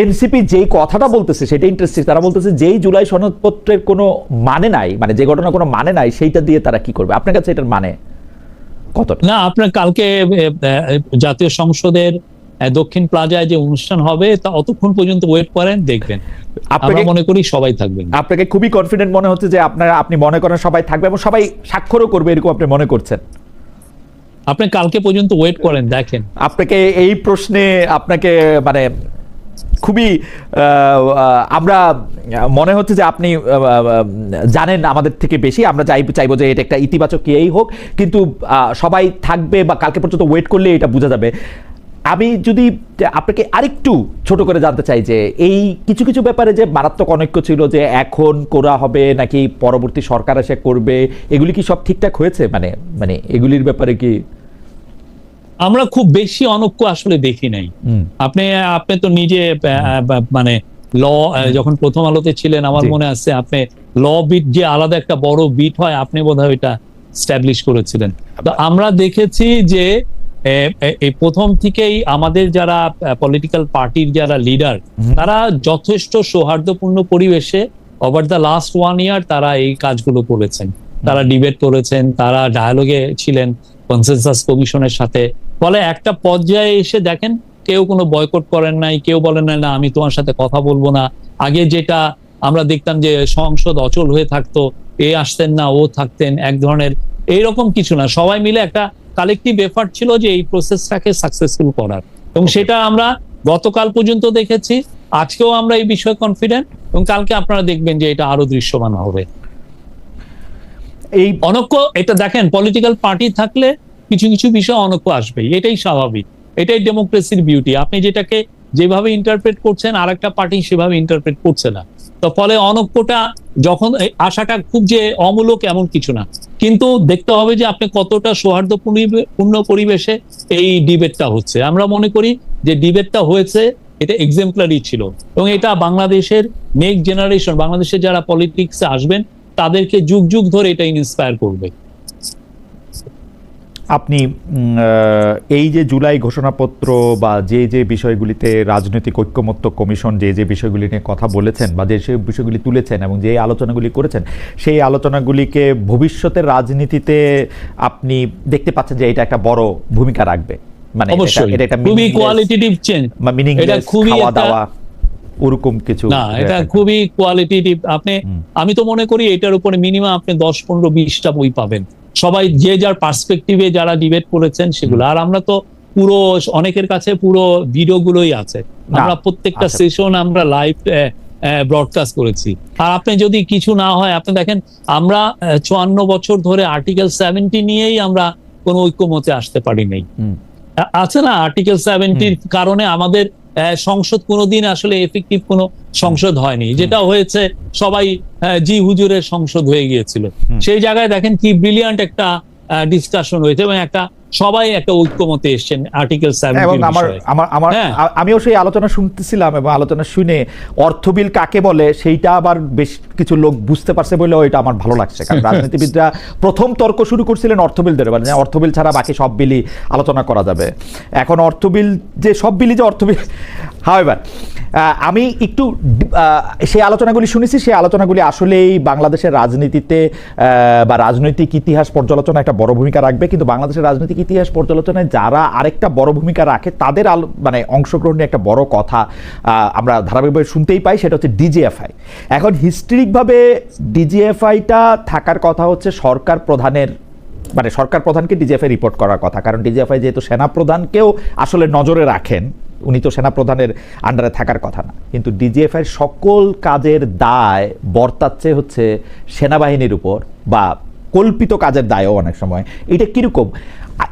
NCP যেই কথাটা বলতেছে সেটা ইন্টারেস্টিং তারা বলতেছে যেই জুলাই সনদপত্রের কোনো মানে নাই মানে যে ঘটনা কোনো মানে নাই সেইটা দিয়ে তারা কি করবে? আপনার কাছে এটার মানে কতটা? না আপনার কালকে জাতীয় সংসদের দক্ষিণ প্লাজায় যে অনুষ্ঠান হবে তা অতক্ষণ পর্যন্ত ওয়েট করেন দেখবেন। আপনাকে মনে করি সবাই থাকবেন। আপনাকে খুবই কনফিডেন্ট মনে হচ্ছে যে আপনারা আপনি মনে করেন সবাই থাকবে এবং সবাই স্বাক্ষরও করবে এরকম আপনি মনে করছেন। আপনি কালকে পর্যন্ত ওয়েট করেন দেখেন। আপনাকে এই প্রশ্নে আপনাকে মানে খুবই আমরা মনে হচ্ছে যে আপনি জানেন আমাদের থেকে বেশি। আমরা চাই চাইব যে এটা একটা ইতিবাচক এই হোক। কিন্তু সবাই থাকবে বা কালকে পর্যন্ত ওয়েট করলে এটা বোঝা যাবে। আমি যদি আপনাকে আরেকটু ছোট করে জানতে চাই যে এই কিছু কিছু ব্যাপারে যে মারাত্মক অনৈক্য ছিল যে এখন করা হবে নাকি পরবর্তী সরকার এসে করবে, এগুলি কি সব ঠিকঠাক হয়েছে? মানে মানে এগুলির ব্যাপারে কি আমরা খুব বেশি অনৈক্য আসলে দেখি নাই। আপনি আপনি তো নিজে মানে ল যখন প্রথম আলোতে ছিলেন আমার মনে আছে আপনি ল বিট যে আলাদা একটা বড় বিট হয় আপনি বোধহয় এটা স্ট্যাবলিশ করেছিলেন। তো আমরা দেখেছি যে এই প্রথম থেকেই আমাদের যারা পলিটিক্যাল পার্টির যারা লিডার তারা যথেষ্ট সৌহার্দ্যপূর্ণ পরিবেশে over the last one year তারা এই কাজগুলো করেছেন। তারা ডিবেট করেছেন তারা ডায়ালগে ছিলেন কনসেনসাস কমিশনের সাথে। ফলে একটা পর্যায়ে এসে দেখেন কেউ কোনো বয়কট করেন নাই কেউ বলেন নাই না আমি তোমার সাথে কথা বলব না। আগে যেটা আমরা দেখতাম যে সংসদ অচল হয়ে থাকতো এ আসতেন না ও থাকতেন এক ধরনের এইরকম কিছু না। সবাই মিলে একটা কালেকটিভ এফার্ট ছিল যে এই প্রসেসটাকে সাকসেসফুল করার। এবং সেটা আমরা গতকাল পর্যন্ত দেখেছি। আজকেও আমরা এই বিষয়ে কনফিডেন্ট এবং কালকে আপনারা দেখবেন যে এটা আরও দৃশ্যমান হবে। এই অনৈক্য এটা দেখেন পলিটিক্যাল পার্টি থাকলে কিছু কিছু বিষয় অনৈক্য আসবেই, এটাই স্বাভাবিক, এটাই ডেমোক্রেসির বিউটি আপনি যেটাকে যেভাবে ইন্টারপ্রেট করছেন আর একটা পার্টি সেভাবে ইন্টারপ্রেট করছে না। তো ফলে অনৈক্যটা যখন আশাটা খুব যে অমূলক এমন কিছু না, কিন্তু দেখতে হবে যে আপনি কতটা সৌহার্দ্যপূর্ণ পূর্ণ পরিবেশে এই ডিবেটটা হচ্ছে। আমরা মনে করি যে ডিবেটটা হয়েছে, এটা এক্সাম্পলারি ছিল এবং এটা বাংলাদেশের নেক্সট জেনারেশন বাংলাদেশের যারা পলিটিক্সে আসবেন, তাদেরকে যুগ যুগ ধরে এটা ইন্সপায়ার করবে। আপনি এই যে জুলাই ঘোষণাপত্র বা যে যে বিষয়গুলিতে রাজনৈতিক ঐক্যমত্য কমিশন যে যে বিষয়গুলি নিয়ে কথা বলেছেন বা যে সে বিষয়গুলি তুলেছেন এবং যে আলোচনাগুলি করেছেন সেই আলোচনাগুলিকে ভবিষ্যতের রাজনীতিতে আপনি দেখতে পাচ্ছেন যে এটা একটা বড় ভূমিকা রাখবে। মানে এটা- একটা খুবই কোয়ালিটিটিভ চেঞ্জ মিনিং এটা খুবই খাওয়া দাওয়া ওরকম কিছু না এটা খুবই কোয়ালিটিটিভ আপনি আমি তো মনে করি এটার উপরে মিনিমাম আপনি দশ পনেরো বিশটা বই পাবেন। সবাই যে যার পার্সপেক্টিভে যারা ডিবেট করেছেন সেগুলো। আর আমরা তো পুরো অনেকের কাছে পুরো ভিডিও গুলোই আছে আমরা প্রত্যেকটা। সেশন আমরা লাইভ ব্রডকাস্ট করেছি। আর আপনি যদি কিছু না হয় আপনি দেখেন আমরা চুয়ান্ন বছর ধরে আর্টিকেল সেভেন্টি নিয়েই আমরা কোনো ঐক্যমতে আসতে পারি নাই আছে না? আর্টিকেল সেভেন্টির কারণে আমাদের সংসদ কোনোদিন আসলে এফেক্টিভ কোনো সংসদ হয়নি। যেটা হয়েছে সবাই জি হুজুরের সংসদ হয়ে গিয়েছিল। সেই জায়গায় দেখেন কি ব্রিলিয়ান্ট একটা ডিসকাশন হয়েছে এবং একটা সবাই একটা ঐক্যমতে এসছেন আর্টিকেল এবং আমার আমার আমার হ্যাঁ। আমিও সেই আলোচনা শুনতেছিলাম এবং আলোচনা শুনে অর্থবিল কাকে বলে সেইটা আবার বেশ কিছু লোক বুঝতে পারছে বলে এটা আমার ভালো লাগছে। কারণ রাজনীতিবিদরা প্রথম তর্ক শুরু করছিলেন অর্থবিল ধরে মানে অর্থবিল ছাড়া বাকি সব বিলই আলোচনা করা যাবে। এখন অর্থবিল যে সব বিলই যে অর্থবিল হাওয়েভার আমি একটু সেই আলোচনাগুলি শুনেছি সেই আলোচনাগুলি আসলেই বাংলাদেশের রাজনীতিতে আহ, বা রাজনৈতিক ইতিহাস পর্যালোচনা একটা বড় ভূমিকা রাখবে কিন্তু বাংলাদেশের রাজনৈতিক ইতিহাস পর্যালোচনায় যারা আরেকটা বড় ভূমিকা রাখে, তাদের আলো মানে অংশগ্রহণ নিয়ে একটা বড় কথা আমরা ধারাবাহিকভাবে শুনতেই পাই, সেটা হচ্ছে ডিজিএফআই। এখন হিস্ট্রিকভাবে ডিজিএফআইটা থাকার কথা হচ্ছে সরকার প্রধানের মানে সরকার প্রধানকে ডিজিএফআই রিপোর্ট করার কথা। কারণ ডিজিএফআই যেহেতু সেনাপ্রধানকেও আসলে নজরে রাখেন, উনি তো সেনাপ্রধানের আন্ডারে থাকার কথা না। কিন্তু ডিজিএফআই সকল কাজের দায় বর্তাচ্ছে হচ্ছে সেনাবাহিনীর উপর বা কল্পিত কাজের দায়ও অনেক সময়। এটা কীরকম?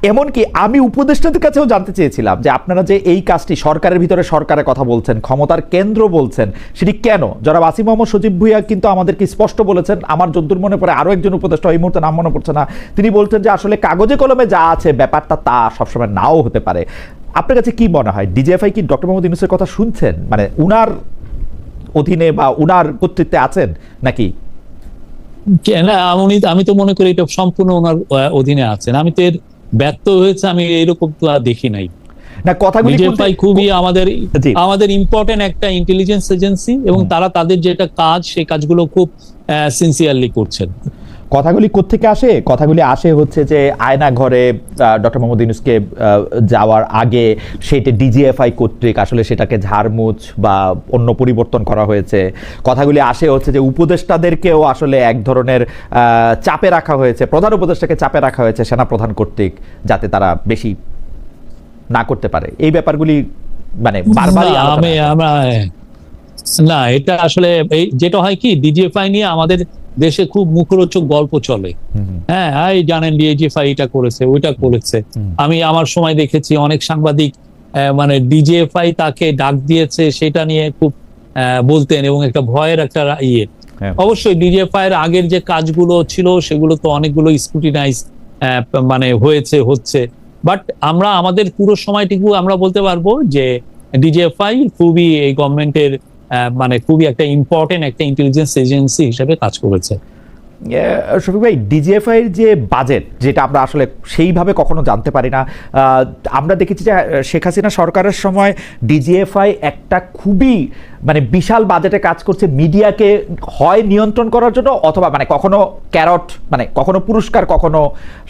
এমনকি আমি উপদেষ্টাদের কাছেও জানতে চেয়েছিলাম যে আপনারা যে এই কাজটি সরকারের ভিতরে সরকারের কথা বলছেন, ক্ষমতার কেন্দ্র বলছেন, সেটি কেন? যারা আসিম মোহাম্মদ সজীব ভুইয়া কিন্তু আমাদেরকে স্পষ্ট বলেছেন, আমার যদ্দূর মনে পড়ে আরও একজন উপদেষ্টা, এই মুহূর্তে নাম মনে পড়ছে না, তিনি বলছেন যে আসলে কাগজে কলমে যা আছে ব্যাপারটা তা সবসময় নাও হতে পারে। আপনার কাছে কি মনে হয়, ডিজিএফআই কি ডক্টর মোহাম্মদ ইউনুসের কথা শুনছেন? মানে উনার অধীনে বা উনার কর্তৃত্বে আছেন নাকি? আমি তো মনে করি এটা সম্পূর্ণ ওনার অধীনে আছেন। আমি তো এর ব্যর্থ হয়েছে আমি এরকম তো আর দেখি নাই। না কথাগুলি কোন খুবই আমাদের আমাদের ইম্পর্টেন্ট একটা ইন্টেলিজেন্স এজেন্সি এবং তারা তাদের যেটা কাজ সেই কাজগুলো খুব সিনসিয়ারলি করছেন। কথাগুলি কোত্থেকে আসে? কথাগুলি আসে হচ্ছে যে আয়না ঘরে ডক্টর মোহাম্মদ ইউনুসকে যাওয়ার আগে সেটা ডিজিএফআই কর্তৃক আসলে সেটাকে ঝাড়মুছ বা অন্য পরিবর্তন করা হয়েছে। কথাগুলি আসে হচ্ছে যে উপদেষ্টাদেরকেও আসলে এক ধরনের চাপে রাখা হয়েছে প্রধান উপদেষ্টাকে চাপে রাখা হয়েছে সেনা প্রধান কর্তৃক যাতে তারা বেশি না করতে পারে। এই ব্যাপারগুলি মানে বারবারই আমি আমরা না এটা আসলে এই যেটা হয় কি ডিজিএফআই নিয়ে আমাদের দেশে খুব মুখরোচক গল্প চলে। হ্যাঁ এই জানেন ডিজিএফআই এটা করেছে ওইটা করেছে। আমি আমার সময় দেখেছি অনেক সাংবাদিক মানে ডিজিএফআই তাকে ডাক দিয়েছে সেটা নিয়ে খুব বলতেন এবং একটা ভয়ের একটা ইয়ে। হ্যাঁ। অবশ্যই ডিজিএফআই এর আগের যে কাজগুলো ছিল সেগুলো তো অনেকগুলো স্ক্রুটিনাইজ মানে হয়েছে হচ্ছে। বাট আমরা আমাদের পুরো সময়টুকু আমরা বলতে পারব যে ডিজিএফআই খুবই এই গভর্নমেন্টের মানে খুবই একটা ইম্পর্টেন্ট একটা ইন্টেলিজেন্স এজেন্সি হিসেবে কাজ করেছে। শফিক ভাই ডিজিএফআই এর যে বাজেট যেটা আমরা আসলে সেইভাবে কখনো জানতে পারি না আমরা দেখেছি যে শেখ হাসিনা সরকারের সময় ডিজিএফআই একটা খুবই মানে বিশাল বাজেটে কাজ করছে মিডিয়াকে হয় নিয়ন্ত্রণ করার জন্য অথবা মানে কখনো ক্যারট মানে কখনো পুরস্কার, কখনো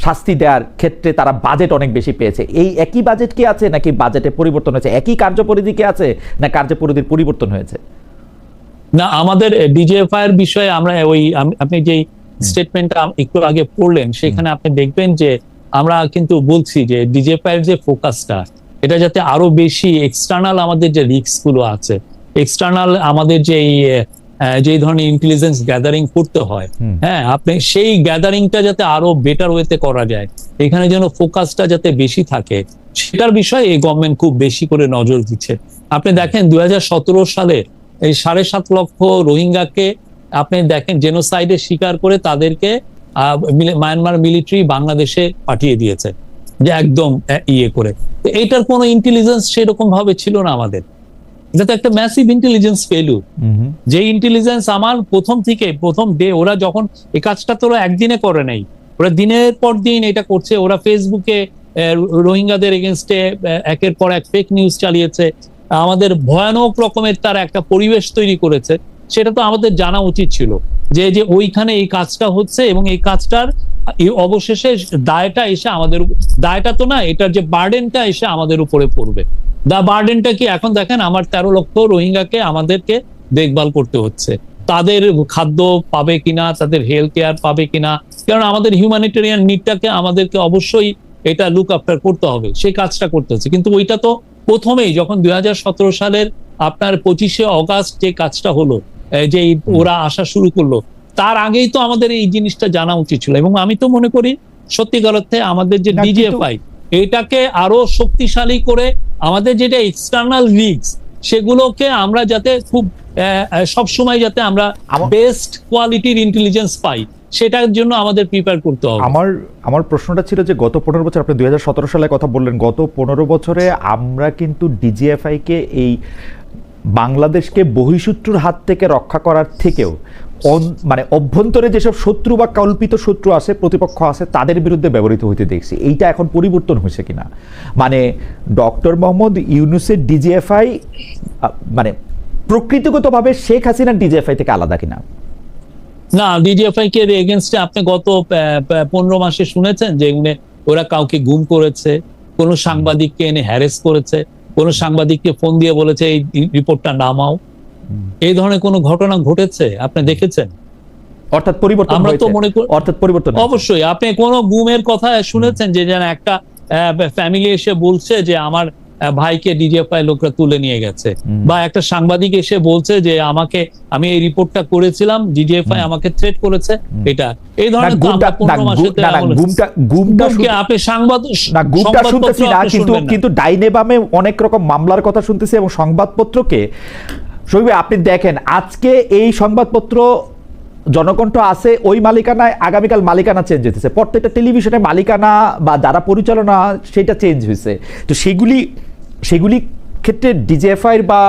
শাস্তি দেওয়ার ক্ষেত্রে তারা বাজেট অনেক বেশি পেয়েছে। এই একই বাজেট কি আছে নাকি বাজেটে পরিবর্তন হয়েছে? একই কার্যপরিধি কি আছে না কার্যপরিধির পরিবর্তন হয়েছে? না, আমাদের ডিজিএফআই এর বিষয়ে আমরা ওই আপনি যে স্টেটমেন্টটা একটু আগে পড়লেন সেখানে আপনি দেখবেন যে আমরা কিন্তু বলছি যে ডিজিএফআই এর যে ফোকাসটা এটা যাতে আরও বেশি এক্সটার্নাল আমাদের যে রিস্কগুলো আছে এক্সটার্নাল আমাদের যে যে ধরনের ইন্টেলিজেন্স গ্যাদারিং করতে হয় হ্যাঁ আপনি সেই গ্যাদারিংটা যাতে আরও বেটার ওয়েতে করা যায় এখানে যেন ফোকাসটা যাতে বেশি থাকে সেটার বিষয়ে এই গভর্নমেন্ট খুব বেশি করে নজর দিচ্ছে। আপনি দেখেন দুই হাজার সতেরো সালে এই সাড়ে সাত লক্ষ রোহিঙ্গাকে আপনি দেখেন জেনোসাইডে স্বীকার করে তাদেরকে আহ, মায়ানমার মিলিটারি বাংলাদেশে পাঠিয়ে দিয়েছে যে একদম ইয়ে করে। এইটার কোনো ইন্টেলিজেন্স সেরকম ভাবে ছিল না আমাদের। এটা তো একটা ম্যাসিভ ইন্টেলিজেন্স ফেলুর যে ইন্টেলিজেন্স আমার প্রথম থেকে প্রথম ডে ওরা যখন এই কাজটা তো ওরা একদিনে করে নাই। ওরা দিনের পর দিন এটা করছে ওরা ফেসবুকে রোহিঙ্গাদের এগেনস্টে একের পর এক ফেক নিউজ চালিয়েছে। আমাদের ভয়ানক রকমের তার একটা পরিবেশ তৈরি করেছে। সেটা তো আমাদের জানা উচিত ছিল যে যে ওইখানে এই কাজটা হচ্ছে এবং এই কাজটার অবশেষে দায়টা এসে আমাদের দায়টা তো না এটার যে বার্ডেনটা এসে আমাদের উপরে পড়বে। দা বার্ডেনটা কি এখন দেখেন আমার তেরো লক্ষ রোহিঙ্গাকে আমাদেরকে দেখভাল করতে হচ্ছে। তাদের খাদ্য পাবে কিনা, তাদের হেলথ কেয়ার পাবে কিনা, কারণ আমাদের হিউম্যানিটেরিয়ান নিডটাকে আমাদেরকে অবশ্যই এটা লুক আফটার করতে হবে, সেই কাজটা করতে হচ্ছে। কিন্তু ওইটা তো প্রথমেই যখন দুই হাজার সতেরো সালের আপনার পঁচিশে অগাস্ট যে কাজটা হলো যে ওরা আসা শুরু করল তার আগেই তো আমাদের এই জিনিসটা জানা উচিত ছিল। এবং আমি তো মনে করি সত্যিকার অর্থে আমাদের যে ডিজিএফআই এটাকে আরও শক্তিশালী করে আমাদের যেটা এক্সটার্নাল রিস্ক সেগুলোকে আমরা যাতে খুব সব সময় যাতে আমরা বেস্ট কোয়ালিটির ইন্টেলিজেন্স পাই সেটার জন্য আমাদের প্রিপেয়ার করতে হবে। আমার আমার প্রশ্নটা ছিল যে গত পনেরো বছর আপনি দুই হাজার সতেরো সালে কথা বললেন গত পনেরো বছরে আমরা কিন্তু ডিজিএফআই কে এই বাংলাদেশকে বহিঃশত্রুর হাত থেকে রক্ষা করার থেকেও মানে অভ্যন্তরে যেসব শত্রু বা কল্পিত শত্রু আছে, প্রতিপক্ষ আছে, তাদের বিরুদ্ধে ব্যবহৃত হইতে দেখছি। এইটা এখন পরিবর্তন হয়েছে কিনা? মানে ডক্টর মোহাম্মদ ইউনুসের ডিজিএফআই মানে প্রকৃতিগতভাবে শেখ হাসিনার ডিজিএফআই থেকে আলাদা কিনা? না, ডিজিএফআই কে এগেনস্টে আপনি গত পনেরো মাসে শুনেছেন যে ওরা কাউকে গুম করেছে, কোন সাংবাদিককে এনে হ্যারেস করেছে। কোন সাংবাদিককে ফোন দিয়ে বলেছে এই রিপোর্টটা নামাও। এই ধরনের কোনো ঘটনা ঘটেছে? আপনি দেখেছেন? অর্থাৎ পরিবর্তন আমরা তো মনে করি- অর্থাৎ পরিবর্তন অবশ্যই আপনি কোন গুমের কথা শুনেছেন যে যেন একটা ফ্যামিলি এসে বলছে যে আমার ভাইকে ডিজিএফআই লোকরা তুলে নিয়ে গেছে। বা একটা সাংবাদিক এসে বলছে যে আমাকে আমি এই রিপোর্টটা করেছিলাম ডিজিএফআই আমাকে থ্রেট করেছে। এটা এই ধরনের আপনি শুনতেছি না কিন্তু কিন্তু ডাইনে বামে অনেক রকম মামলার কথা শুনতেছি এবং সংবাদপত্রকে ভাই, আপনি দেখেন আজকে এই সংবাদপত্র জনকণ্ঠ আছে ওই মালিকানায় আগামীকাল মালিকানা চেঞ্জ হইতেছে। প্রত্যেকটা টেলিভিশনে মালিকানা বা যারা পরিচালনা সেটা চেঞ্জ হয়েছে তো সেগুলি সেগুলি ক্ষেত্রে ডিজিএফআই বা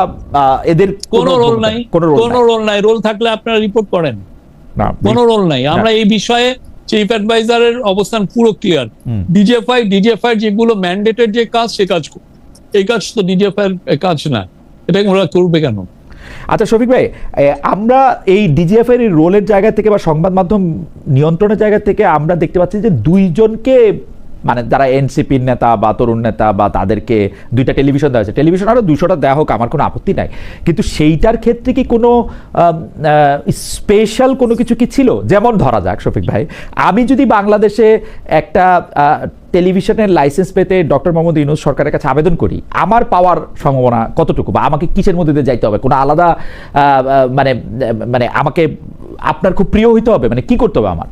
এদের কোনো রোল নাই। কোনো রোল নাই। রোল থাকলে আপনারা রিপোর্ট করেন। না, কোনো রোল নাই। আমরা এই বিষয়ে চিফ অ্যাডভাইজারের অবস্থান পুরো ক্লিয়ার। ডিজিএফআই ডিজিএফআই যেগুলো ম্যান্ডেটেড যে কাজ সে কাজ এই কাজ তো ডিজিএফআই এর কাজ না। এটা ওরা করবে কেন? আচ্ছা শফিক ভাই আমরা এই ডিজিএফ এর রোলের জায়গা থেকে বা সংবাদ মাধ্যম নিয়ন্ত্রণের জায়গা থেকে আমরা দেখতে পাচ্ছি যে দুইজনকে মানে যারা এনসিপির নেতা বা তরুণ নেতা বা তাদেরকে দুইটা টেলিভিশন দেওয়া হয়েছে। টেলিভিশন আরও দুশোটা দেওয়া হোক, আমার কোনো আপত্তি নাই। কিন্তু সেইটার ক্ষেত্রে কি কোনো স্পেশাল কোনো কিছু কি ছিল? যেমন ধরা যাক, শফিক ভাই, আমি যদি বাংলাদেশে একটা টেলিভিশনের লাইসেন্স পেতে ডক্টর মোহাম্মদ ইউনুস সরকারের কাছে আবেদন করি, আমার পাওয়ার সম্ভাবনা কতটুকু বা আমাকে কিসের মধ্যে দিয়ে যাইতে হবে? কোনো আলাদা মানে মানে আমাকে আপনার খুব প্রিয় হইতে হবে? মানে কি করতে হবে আমার?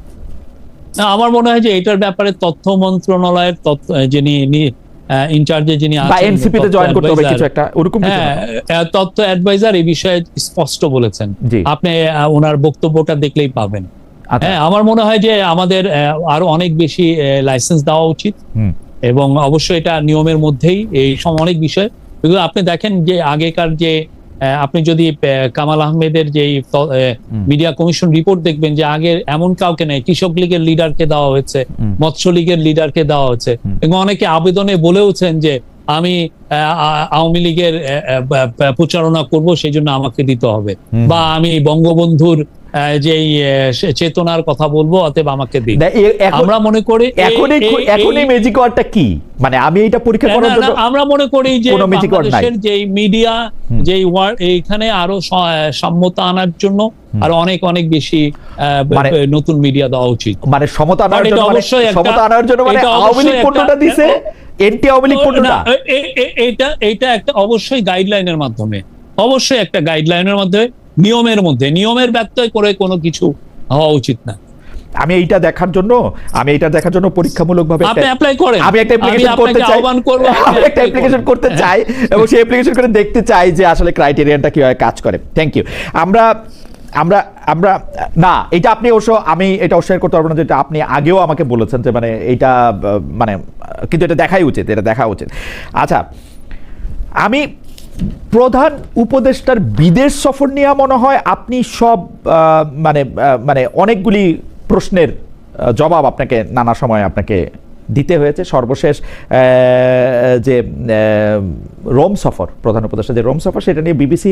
না, আমার মনে হয় যে এটার ব্যাপারে তথ্য মন্ত্রণালয়ের যিনি ইনচার্জে যিনি তথ্য জয়েন করতে হবে কিছু একটা ওরকম কিছু না? আহ, তথ্য অ্যাডভাইজার এই বিষয়ে স্পষ্ট বলেছেন। আপনি ওনার বক্তব্যটা দেখলেই পাবেন। আচ্ছা। হ্যাঁ আমার মনে হয় যে আমাদের আরও অনেক বেশি লাইসেন্স দেওয়া উচিত। এবং অবশ্যই এটা নিয়মের মধ্যেই এই সব অনেক বিষয়। আপনি দেখেন যে আগেকার যে আপনি যদি কামাল আহমেদের যে মিডিয়া কমিশন রিপোর্ট দেখবেন যে আগে এমন কাউকে নেই কৃষক লীগের লিডারকে দেওয়া হয়েছে। মৎস্য লীগের লিডারকে দেওয়া হয়েছে। এবং অনেকে আবেদনে বলেওছেন যে আমি আওয়ামী লীগের প্রচারণা করব সেই জন্য আমাকে দিতে হবে। বা আমি বঙ্গবন্ধুর যেই চেতনার কথা বলব অতএব আমাকে দিন। আমরা মনে করি এখনই এখনই ম্যাজিক ওয়ার্ডটা কি? মানে আমি এটা পরীক্ষা করার জন্য আমরা মনে করি যে। বাংলাদেশের যে মিডিয়া যে এইখানে আরও সাম্যতা আনার জন্য আর অনেক অনেক বেশি আহ, মানে- নতুন মিডিয়া দেওয়া উচিত। মানে সমতা আনার জন্য মানে অবশ্যই সমতা আনার জন্য মানে আওয়ামী লীগ পণ্যটা দিছে এনটি আওয়ামী লীগ পণ্যটা। এটা এটা একটা অবশ্যই গাইডলাইনের মাধ্যমে। অবশ্যই একটা গাইডলাইনের মাধ্যমে। নিয়মের মধ্যে নিয়মের ব্যত্যয় করে কোনো কিছু হওয়া উচিত না। আমি এইটা দেখার জন্য আমি এইটা দেখার জন্য পরীক্ষামূলক ভাবে আপনি অ্যাপ্লাই করেন। আমি একটা অ্যাপ্লিকেশন করতে চাই। আহ্বান করব আমি একটা অ্যাপ্লিকেশন করতে চাই এবং সেই অ্যাপ্লিকেশন করে দেখতে চাই যে আসলে ক্রাইটেরিয়াটা কীভাবে কাজ করে। থ্যাংক ইউ আমরা আমরা আমরা না এটা আপনি অবশ্য আমি এটা অস্বীকার করতে পারব না যেটা আপনি আগেও আমাকে বলেছেন যে মানে এটা মানে কিন্তু এটা দেখাই উচিত এটা দেখা উচিত। আচ্ছা আমি প্রধান উপদেষ্টার বিদেশ সফর নিয়ে মনে হয় আপনি সব মানে মানে অনেকগুলি প্রশ্নের জবাব আপনাকে নানা সময় আপনাকে দিতে হয়েছে। সর্বশেষ যে রোম সফর, প্রধান উপদেষ্টা যে রোম সফর, সেটা নিয়ে বিবিসি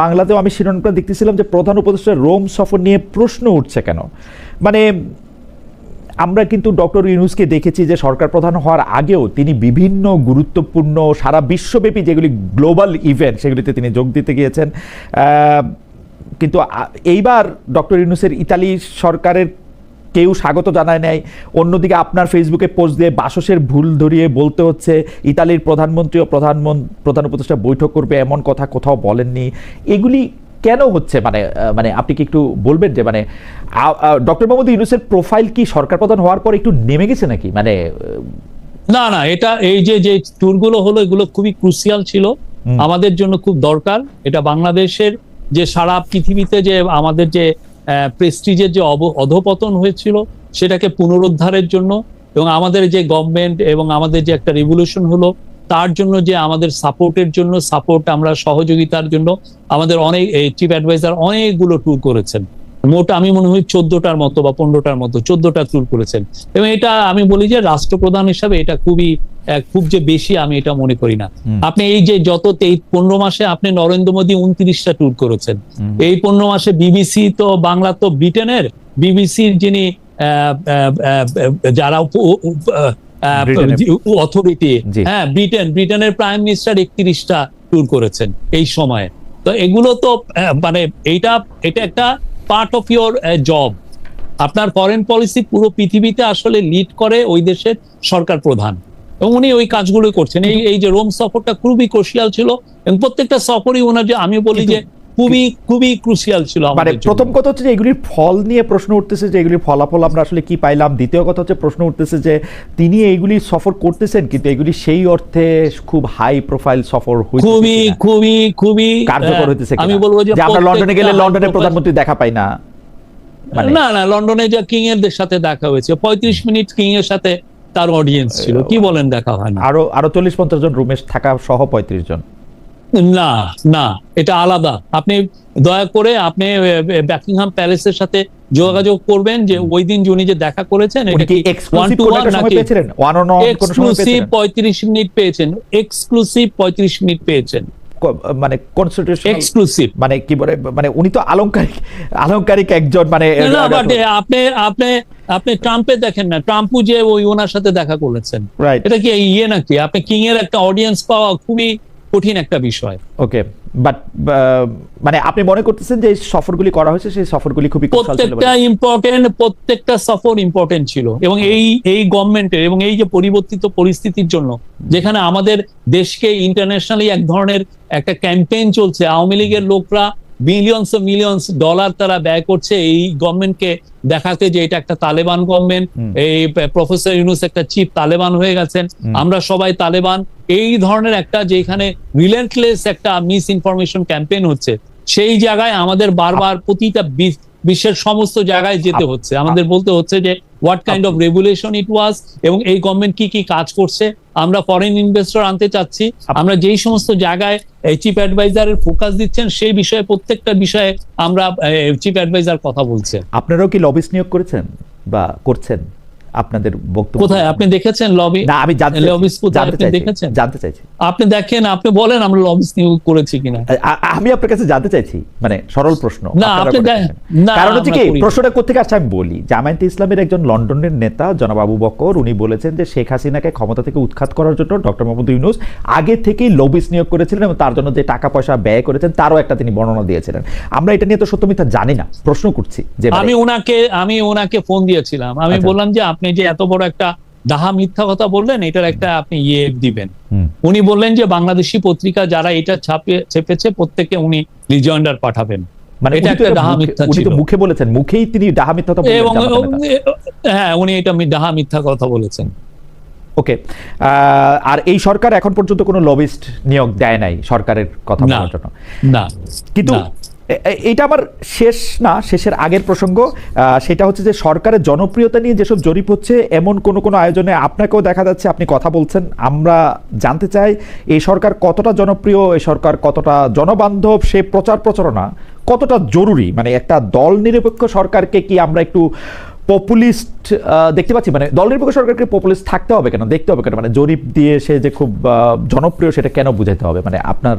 বাংলাতেও আমি শিরোনামটা দেখতেছিলাম যে প্রধান উপদেষ্টার রোম সফর নিয়ে প্রশ্ন উঠছে কেন? মানে আমরা কিন্তু ডক্টর ইউনুসকে দেখেছি যে সরকার প্রধান হওয়ার আগেও তিনি বিভিন্ন গুরুত্বপূর্ণ সারা বিশ্বব্যাপী যেগুলি গ্লোবাল ইভেন্ট সেগুলিতে তিনি যোগ দিতে গিয়েছেন। কিন্তু এইবার ডক্টর ইউনুসের ইতালি সরকারের কেউ স্বাগত জানায় নাই। অন্যদিকে আপনার ফেসবুকে পোস্ট দিয়ে বাসসের ভুল ধরিয়ে বলতে হচ্ছে, ইতালির প্রধানমন্ত্রী ও প্রধানমন্ত্রী প্রধান উপদেষ্টা বৈঠক করবে, এমন কথা কোথাও বলেননি। এগুলি কেন হচ্ছে? মানে মানে আপনি কি একটু বলবেন যে মানে ডক্টর মোহাম্মদ ইউনুসের প্রোফাইল কি সরকার প্রধান হওয়ার পর একটু নেমে গেছে নাকি? মানে না না এটা এই যে যে ট্যুরগুলো হলো এগুলো খুবই ক্রুশিয়াল ছিল। আমাদের জন্য খুব দরকার। এটা বাংলাদেশের যে সারা পৃথিবীতে যে আমাদের যে প্রেস্টিজের যে অধপতন হয়েছিল সেটাকে পুনরুদ্ধারের জন্য এবং আমাদের যে গভর্নমেন্ট এবং আমাদের যে একটা রিভলিউশন হলো তার জন্য যে আমাদের সাপোর্টের জন্য সাপোর্ট আমরা সহযোগিতার জন্য আমাদের অনেক চিফ অ্যাডভাইজার অনেকগুলো ট্যুর করেছেন। মোট আমি মনে হয় চোদ্দটার মতো বা পনেরোটার মতো চোদ্দটা ট্যুর করেছেন। এবং এটা আমি বলি যে রাষ্ট্রপ্রধান হিসাবে এটা খুবই খুব যে বেশি আমি এটা মনে করি না। আপনি এই যে যত এই পনেরো মাসে আপনি নরেন্দ্র মোদী উনত্রিশটা ট্যুর করেছেন। এই পনেরো মাসে বিবিসি তো বাংলা তো ব্রিটেনের। বিবিসির যিনি যারা অথরিটি হ্যাঁ ব্রিটেন ব্রিটেনের প্রাইম মিনিস্টার একত্রিশটা ট্যুর করেছেন এই সময়ে। তো এগুলো তো মানে এইটা এটা একটা পার্ট অফ ইয়োর জব আপনার ফরেন পলিসি পুরো পৃথিবীতে আসলে লিড করে ওই দেশের সরকার প্রধান। এবং উনি ওই কাজগুলো করছেন। এই এই যে রোম সফরটা খুবই ক্রুশিয়াল ছিল। এবং প্রত্যেকটা সফরই ওনার যে আমি বলি যে খুবই খুবই ক্রুশিয়াল ছিল মানে। প্রথম কথা হচ্ছে যে এগুলির ফল নিয়ে প্রশ্ন উঠতেছে যে এগুলির ফলাফল আমরা আসলে কি পাইলাম। দ্বিতীয় কথা হচ্ছে প্রশ্ন উঠতেছে যে তিনি এইগুলি সফর করতেছেন কিন্তু এগুলি সেই অর্থে খুব হাই প্রোফাইল সফর খুবই খুবই খুবই কার্যকর হইতেছে আমি বলব যে যে আমরা লন্ডনে গেলে লন্ডনের প্রধানমন্ত্রী দেখা পাই না। মানে না না লন্ডনে যা কিং এর সাথে দেখা হয়েছে পঁয়ত্রিশ মিনিট কিং এর সাথে তার অডিয়েন্স ছিল। কি বলেন দেখা হয় না। আরও আরও চল্লিশ পঞ্চাশ জন রুমে থাকা সহ পঁয়ত্রিশ জন। না না এটা আলাদা। আপনি দয়া করে আপনি ব্যাকিংহাম প্যালেসের সাথে যোগাযোগ করবেন যে ওই দিন উনি যে দেখা করেছেন এক্সক্লুসিভ পঁয়ত্রিশ মিনিট পেয়েছেন। এক্সক্লুসিভ পঁয়ত্রিশ মিনিট পেয়েছেন। মানে কনস্টিটিউশন এক্সক্লুসিভ মানে কি বলে মানে উনি তো আলংকারিক আলংকারিক একজন মানে আপনি আপনি আপনি ট্রাম্পে দেখেন না। ট্রাম্পও যে ওই ওনার সাথে দেখা করেছেন। এটা কি ইয়ে নাকি? আপনি কিং এর একটা অডিয়েন্স পাওয়া খুবই কঠিন একটা বিষয় ওকে বাট মানে আপনি মনে করতেছেন যে সফরগুলি করা হয়েছে সেই সফরগুলি খুবই প্রত্যেকটা? ইম্পর্টেন্ট প্রত্যেকটা সফর ইম্পর্টেন্ট ছিল এবং এই এই গভর্নমেন্টের এবং এই যে পরিবর্তিত পরিস্থিতির জন্য যেখানে আমাদের দেশকে ইন্টারন্যাশনালি এক ধরনের একটা ক্যাম্পেইন চলছে আওয়ামী লীগের লোকরা মিলিয়নস মিলিয়নস ডলার তারা ব্যয় করছে এই গভর্নমেন্টকে দেখাতে যে এটা একটা তালেবান গভর্নমেন্ট এই প্রফেসর ইউনুস একটা চিফ তালেবান হয়ে গেছেন। আমরা সবাই তালেবান। এই ধরনের একটা যেখানে রিলেন্টলেস একটা মিস ইনফরমেশন ক্যাম্পেইন হচ্ছে সেই জায়গায় আমাদের বারবার প্রতিটা বিশ্বের সমস্ত জায়গায় যেতে হচ্ছে। আমাদের বলতে হচ্ছে যে what kind of regulation it was এবং এই গভর্নমেন্ট কি কি কাজ করছে আমরা ফরেন ইনভেস্টর আনতে চাচ্ছি। আমরা যেই সমস্ত জায়গায় চিফ অ্যাডভাইজারের ফোকাস দিচ্ছেন সেই বিষয়ে প্রত্যেকটা বিষয়ে আমরা চিফ অ্যাডভাইজার কথা বলছেন আপনারাও কি লবিস নিয়োগ করেছেন বা করছেন? আপনাদের বক্তব্য। কোথায়? আপনি দেখেছেন লবি না আমি জানতে লবিস কোথায় জানতে আপনি দেখেছেন? জানতে চাইছি। আপনি দেখেন আপনি বলেন আমরা লবিস নিয়োগ করেছি কিনা। আমি আপনার কাছে জানতে চাইছি মানে সরল প্রশ্ন। না, আপনি না, কারণ হচ্ছে কি। প্রশ্নটা কোথেকে আসছে আমি বলি। জামায়াতে ইসলামের একজন লন্ডনের নেতা জনাব আবু বকর উনি বলেছেন যে শেখ হাসিনাকে ক্ষমতা থেকে উৎখাত করার জন্য ডক্টর মোহাম্মদ ইউনুস আগে থেকেই লবিস নিয়োগ করেছিলেন এবং তার জন্য যে টাকা পয়সা ব্যয় করেছেন তারও একটা তিনি বর্ণনা দিয়েছিলেন। আমরা এটা নিয়ে তো সত্য মিথ্যা জানি না। প্রশ্ন করছি যে মানে- আমি ওনাকে আমি ওনাকে ফোন দিয়েছিলাম। আমি আচ্ছা। বললাম যে আপনি যে এত বড় একটা ডাহা মিথ্যা কথা বললেন এটার একটা আপনি ইয়ে দিবেন। উনি বললেন যে বাংলাদেশি পত্রিকা যারা এটা ছাপিয়ে চেপেছে প্রত্যেকে উনি রিজয়েন্ডার পাঠাবেন। মানে এটা একটা ডাহা মিথ্যা উনি তো ছিল। মুখে বলেছেন মুখেই তিনি ডাহা বললেন এবং হ্যাঁ উনি এটা ডাহা মিথ্যা কথা বলেছেন। ওকে আর এই সরকার এখন পর্যন্ত কোনো লবিস্ট নিয়োগ দেয় নাই সরকারের কথা। বলার জন্য। না কিন্তু এটা আমার শেষ না, শেষের আগের প্রসঙ্গ। সেটা হচ্ছে যে সরকারের জনপ্রিয়তা নিয়ে যেসব জরিপ হচ্ছে, এমন কোনো কোনো আয়োজনে আপনাকেও দেখা যাচ্ছে, আপনি কথা বলছেন। আমরা জানতে চাই এই সরকার কতটা জনপ্রিয় এই সরকার কতটা জনবান্ধব, সে প্রচার প্রচারণা কতটা জরুরি? মানে একটা দল নিরপেক্ষ সরকারকে কি আমরা একটু পপুলিস্ট দেখতে পাচ্ছি? মানে দল নিরপেক্ষ সরকারকে পপুলিস্ট থাকতে হবে কেন, দেখতে হবে কেন? মানে জরিপ দিয়ে সে যে খুব জনপ্রিয়, সেটা কেন বুঝাইতে হবে? মানে আপনার